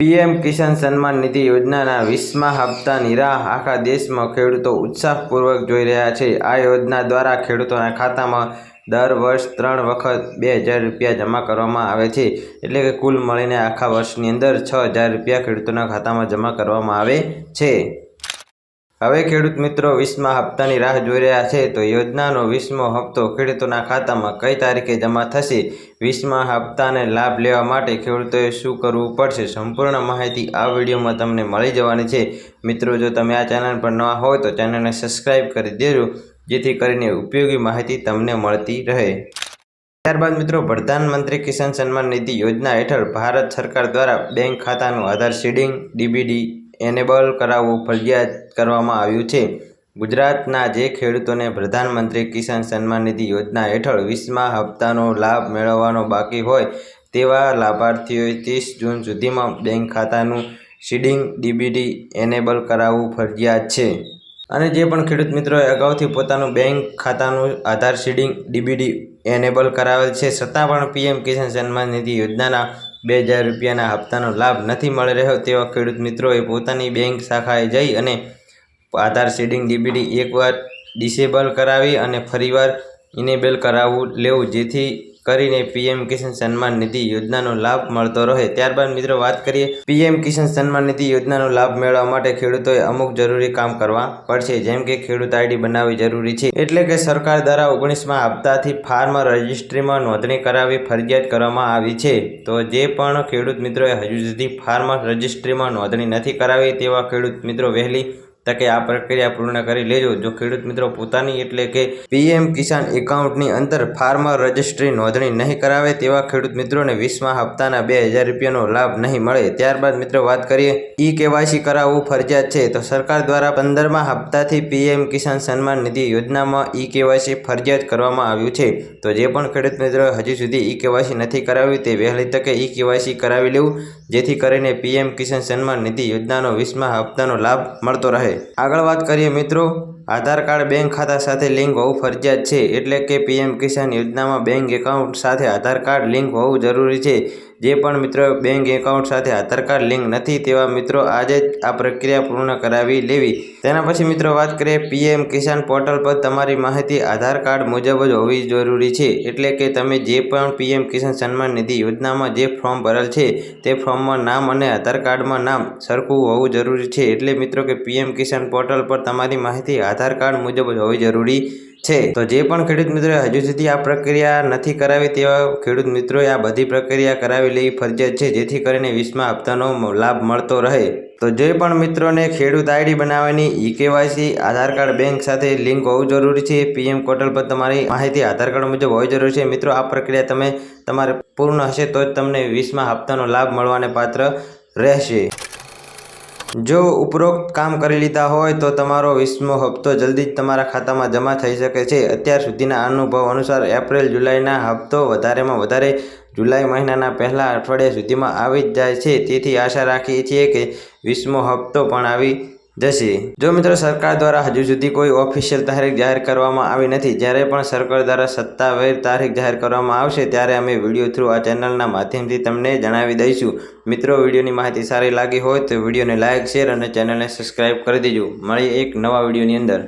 PM Kisan Samman Nidhi યોજનાના વીસમા હપ્તા નિરાહ આખા દેશમાં ખેડૂતો ઉત્સાહપૂર્વક જોઈ રહ્યા છે. આ યોજના દ્વારા ખેડૂતોના ખાતામાં દર વર્ષ ત્રણ વખત બે હજાર રૂપિયા જમા કરવામાં આવે છે. એટલે કે કુલ મળીને આખા વર્ષની અંદર છ હજાર રૂપિયા ખેડૂતોના ખાતામાં જમા કરવામાં આવે છે. હવે ખેડૂત મિત્રો, વીસમા હપ્તાની રાહ જોઈ રહ્યા છે, તો યોજનાનો વીસમો હપ્તો ખેડૂતોના ખાતામાં કઈ તારીખે જમા થશે? વીસમા હપ્તાને લાભ લેવા માટે ખેડૂતોએ શું કરવું પડશે? સંપૂર્ણ માહિતી આ વિડીયોમાં તમને મળી જવાની છે. મિત્રો, જો તમે આ ચેનલ પર નવા હોય, તો ચેનલને સબસ્ક્રાઈબ કરી દેજો, જેથી કરીને ઉપયોગી માહિતી તમને મળતી રહે. ત્યારબાદ મિત્રો, પ્રધાનમંત્રી કિસાન સન્માન નિધિ યોજના હેઠળ ભારત સરકાર દ્વારા બેંક ખાતાનું આધાર સીડિંગ, ડીબીડી એનેબલ કરાવવું ફરજિયાત કરવામાં આવ્યું છે. ગુજરાતના જે ખેડૂતોને પ્રધાનમંત્રી કિસાન સન્માન નિધિ યોજના હેઠળ વીસમા હપ્તાનો લાભ મેળવવાનો બાકી હોય તેવા લાભાર્થીઓએ ત્રીસ જૂન સુધીમાં બેંક ખાતાનું સીડિંગ ડીબીડી એનેબલ કરાવવું ફરજિયાત છે. અને જે પણ ખેડૂત મિત્રોએ અગાઉથી પોતાનું બેંક ખાતાનું આધાર સીડિંગ ડીબીડી એનેબલ કરાવેલ છે છતાં પણ પીએમ કિસાન સન્માન નિધિ યોજનાના બે હજાર રૂપિયાના હપ્તાનો લાભ નથી મળી રહ્યો તેવા ખેડૂત મિત્રોએ પોતાની બેંક શાખાએ જઈ અને આધાર સેડિંગ ડીબીડી એકવાર ડિસેબલ કરાવી અને ફરીવાર ઇનેબલ કરાવવું લેવું, જેથી કરીને પીએમ કિસાન સન્માન નિધિ યોજનાનો લાભ મળતો રહે. ત્યારબાદ મિત્રો વાત કરીએ પીએમ કિસાન સન્માન નિધિ યોજનાનો લાભ મેળવવા માટે ખેડૂતોએ અમુક જરૂરી કામ કરવા પડશે. જેમ કે ખેડૂત આઈડી બનાવવી જરૂરી છે. એટલે કે સરકાર દ્વારા ઓગણીસમાં હપ્તાથી ફાર્મ રજિસ્ટ્રીમાં નોંધણી કરાવી ફરજિયાત કરવામાં આવી છે. તો જે પણ ખેડૂત મિત્રોએ હજુ સુધી ફાર્મ રજિસ્ટ્રીમાં નોંધણી નથી કરાવી તેવા ખેડૂત મિત્રો વહેલી તકે આ પ્રક્રિયા પૂર્ણ કરી લેજો. જો ખેડૂત મિત્રો પોતાની એટલે કે પીએમ કિસાન એકાઉન્ટની અંદર ફાર્મર રજિસ્ટ્રી નોંધણી નહીં કરાવે તેવા ખેડૂત મિત્રોને વીસમા હપ્તાના બે હજાર રૂપિયાનો લાભ નહીં મળે. ત્યારબાદ મિત્રો વાત કરીએ ઈ કેવાયસી કરાવવું ફરજિયાત છે. તો સરકાર દ્વારા પંદરમા હપ્તાથી પીએમ કિસાન સન્માન નિધિ યોજનામાં ઈ કેવાયસી ફરજિયાત કરવામાં આવ્યું છે. તો જે પણ ખેડૂત મિત્રોએ હજી સુધી ઈ કેવાયસી નથી કરાવ્યું તે વહેલી તકે ઈ કેવાયસી કરાવી લેવું. જેથી કરીને પીએમ કિસાન સન્માન નિધિ યોજનાનો વીસમા હપ્તાનો લાભ મળતો રહે. આગળ વાત કરીએ મિત્રો, આધાર કાર્ડ બેંક ખાતા સાથે લિંક હોવું ફરજિયાત છે. એટલે કે પીએમ કિસાન યોજનામાં બેંક એકાઉન્ટ સાથે આધાર કાર્ડ લિંક હોવું જરૂરી છે. જે પણ મિત્રો બેંક એકાઉન્ટ સાથે આધાર કાર્ડ લિંક નથી તેવા મિત્રો આજે જ આ પ્રક્રિયા પૂર્ણ કરાવી લેવી. તેના પછી મિત્રો વાત કરીએ પીએમ કિસાન પોર્ટલ પર તમારી માહિતી આધાર કાર્ડ મુજબ જ હોવી જરૂરી છે. એટલે કે તમે જે પણ પીએમ કિસાન સન્માન નિધિ યોજનામાં જે ફોર્મ ભરેલ છે, તે ફોર્મમાં નામ અને આધાર કાર્ડમાં નામ સરખું હોવું જરૂરી છે. એટલે મિત્રો કે પીએમ કિસાન પોર્ટલ પર તમારી માહિતી આધાર કાર્ડ મુજબ જ હોવી જરૂરી છે. તો જે પણ ખેડૂત મિત્રોએ હજુ સુધી આ પ્રક્રિયા નથી કરાવી તેવા ખેડૂત મિત્રોએ આ બધી પ્રક્રિયા કરાવી લેવી ફરજિયાત છે? જેથી કરીને વીસમા હપ્તાનો લાભ મળતો રહે. તો જે પણ મિત્રોને ખેડૂત આઈડી બનાવવાની e KYC, Aadhaar card, bank સાથે લિંક હોવું જરૂરી છે પીએમ પોર્ટલ પર તમારી માહિતી આધાર કાર્ડ મુજબ હોવી જરૂરી છે. મિત્રો, આ પ્રક્રિયા તમે તમારે પૂર્ણ હશે તો જ તમને વીસમા હપ્તાનો લાભ મળવાને પાત્ર રહેશે. જો ઉપરોક્ત કામ કરી લીધા હોય તો તમારો વીસમો હપ્તો જલ્દી જ તમારા ખાતામાં જમા થઈ શકે છે. અત્યાર સુધીના અનુભવ અનુસાર એપ્રિલ, જુલાઈના હપ્તો વધારેમાં વધારે જુલાઈ મહિનાના પહેલા અઠવાડિયા સુધીમાં આવી જ જાય છે. તેથી આશા રાખીએ છીએ કે વીસમો હપ્તો પણ આવી જશે. જો મિત્રો, સરકાર દ્વારા હજુ સુધી કોઈ ઓફિશિયલ તારીખ જાહેર કરવામાં આવી નથી. જ્યારે પણ સરકાર દ્વારા સત્તાવાર તારીખ જાહેર કરવામાં આવશે, ત્યારે અમે વીડિયો થ્રુ આ ચેનલના માધ્યમથી તમને જણાવી દઈશું. મિત્રો, વિડીયોની માહિતી સારી લાગી હોય તો વિડીયોને લાઇક શેર અને ચેનલને સબસ્ક્રાઈબ કરી દેજો. મળીએ એક નવા વિડીયોની અંદર.